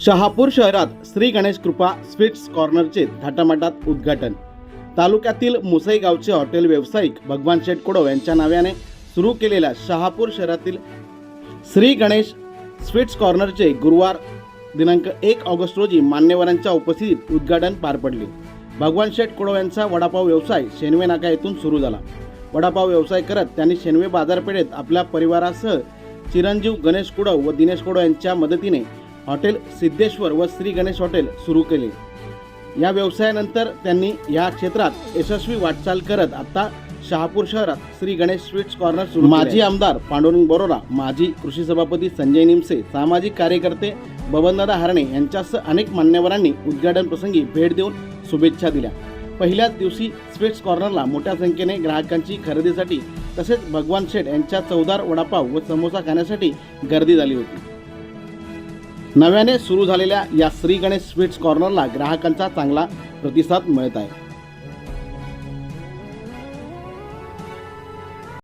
शहापूर शहरात श्री गणेश कृपा स्वीट्स कॉर्नरचे थाटामाटात उद्घाटन. तालुक्यातील मुसई गावचे हॉटेल व्यावसायिक भगवान शेठ कोडव यांच्या नाव्याने सुरू केलेल्या शहापूर शहरातील श्री गणेश स्वीट्स कॉर्नरचे गुरुवार दिनांक एक ऑगस्ट रोजी मान्यवरांच्या उपस्थितीत उद्घाटन पार पडले. भगवान शेठ कोडव यांचा वडापाव व्यवसाय शेनवे नाका येथून सुरू झाला. वडापाव व्यवसाय करत त्यांनी शेनवे बाजारपेठेत आपल्या परिवारासह चिरंजीव गणेश कुडव व दिनेश कुडव यांच्या मदतीने हॉटेल सिद्धेश्वर व श्री गणेश हॉटेल सुरू केले. या व्यवसायानंतर त्यांनी या क्षेत्रात यशस्वी वाटचाल करत आता शहापूर शहरात श्री गणेश स्वीट्स कॉर्नर सुरू माजी आमदार पांडुरंग बरोरा माजी कृषी सभापती संजय निमसे सामाजिक कार्यकर्ते बबनदादा हरणे यांच्यासह अनेक मान्यवरांनी उद्घाटन प्रसंगी भेट देऊन शुभेच्छा दिल्या. पहिल्याच दिवशी स्वीट्स कॉर्नरला मोठ्या संख्येने ग्राहकांची खरेदीसाठी तसेच भगवान शेठ यांच्या चवदार वडापाव व समोसा खाण्यासाठी गर्दी झाली होती. नव्याने सुरू झालेल्या या श्री गणेश स्वीट्स कॉर्नरला ग्राहकांचा चांगला प्रतिसाद मिळत आहे.